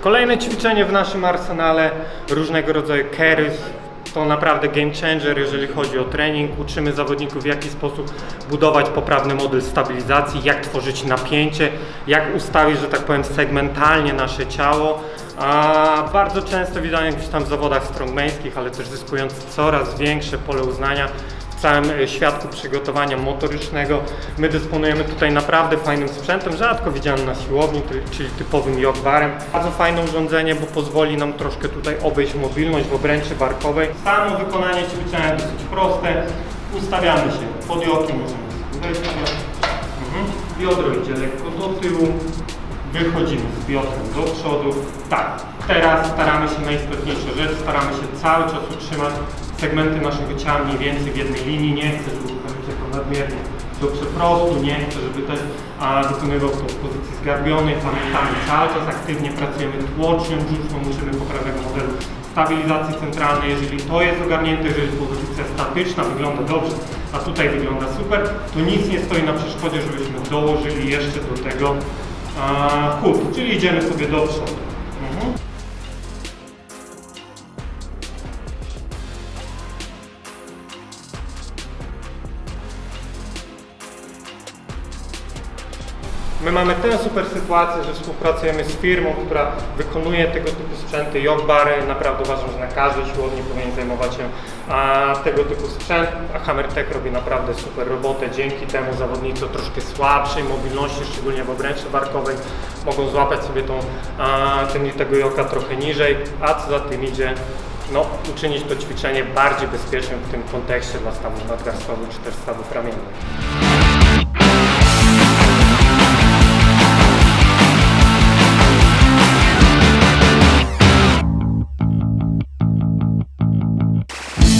Kolejne ćwiczenie w naszym arsenale, różnego rodzaju carries. To naprawdę game changer, jeżeli chodzi o trening. Uczymy zawodników, w jaki sposób budować poprawny model stabilizacji, jak tworzyć napięcie, jak ustawić, że tak powiem, segmentalnie nasze ciało. A bardzo często widać gdzieś tam w zawodach strongmańskich, ale też zyskując coraz większe pole uznania w całym e, świadku przygotowania motorycznego. My dysponujemy tutaj naprawdę fajnym sprzętem, rzadko widzianym na siłowni, czyli typowym jog barem. Bardzo fajne urządzenie, bo pozwoli nam troszkę tutaj obejść mobilność w obręczy barkowej. Samo wykonanie ćwiczenia dosyć proste. Ustawiamy się pod jokiem, możemy wejść mhm. Biodro idzie lekko do tyłu, wychodzimy z biodrem do przodu. Tak, teraz staramy się najistotniejsza rzecz, staramy się cały czas utrzymać segmenty naszego ciała mniej więcej w jednej linii. Nie chcę, żeby ruchaliście to nadmiernie do przeprostu, nie chcę, żeby też wykonywał to w pozycji zgarbionej. Pamiętamy, cały czas aktywnie pracujemy tłocznią brzuszną, uczymy poprawnego modelu stabilizacji centralnej. Jeżeli to jest ogarnięte, jeżeli pozycja statyczna wygląda dobrze, a tutaj wygląda super, to nic nie stoi na przeszkodzie, żebyśmy dołożyli jeszcze do tego a, czyli idziemy sobie do przodu. Mhm. My mamy tę super sytuację, że współpracujemy z firmą, która wykonuje tego typu sprzęty, jog bary. Naprawdę uważam, że na każdej siłowni powinien zajmować się a, tego typu sprzęt, a Hammertech robi naprawdę super robotę. Dzięki temu zawodnicy o troszkę słabszej mobilności, szczególnie w obręczy barkowej, mogą złapać sobie tą, a, ten, tego joka trochę niżej, a co za tym idzie, no, uczynić to ćwiczenie bardziej bezpiecznym w tym kontekście dla stawów nadgarstkowych czy też stawów ramiennych.